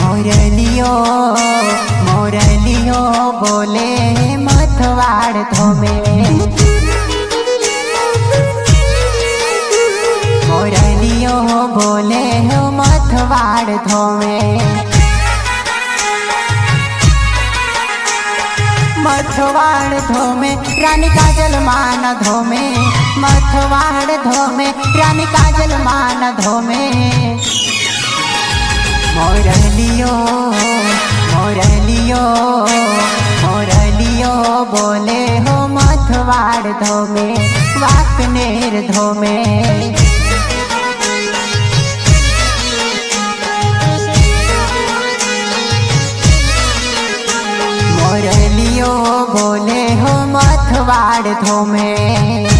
मुरलियो मुरलियो बोले, मथवाड़ धोमे मुरलियो बोले, मथवाड़ धोमे मथवाड़ धोमे रानी काजल मान धोमे। मथवाड़ धोमे रानी काजल मान धोमे। મોરલીઓ મોરલીઓ મોરલીઓ બોલે હો મથવાડ ધોમે વાકનેર ધોમે. મોરલીઓ બોલે હો મથવાડ ધોમે.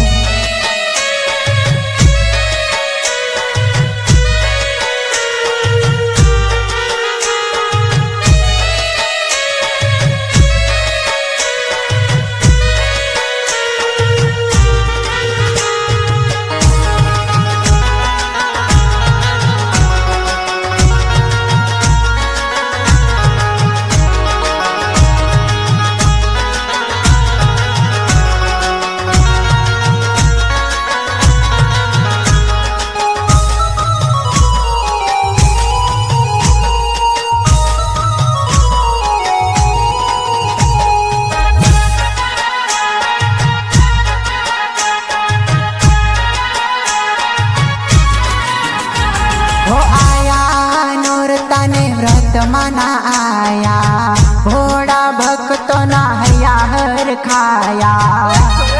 નોરતાને આયા. ભોળા ભક્તોના હયા હર ખાયા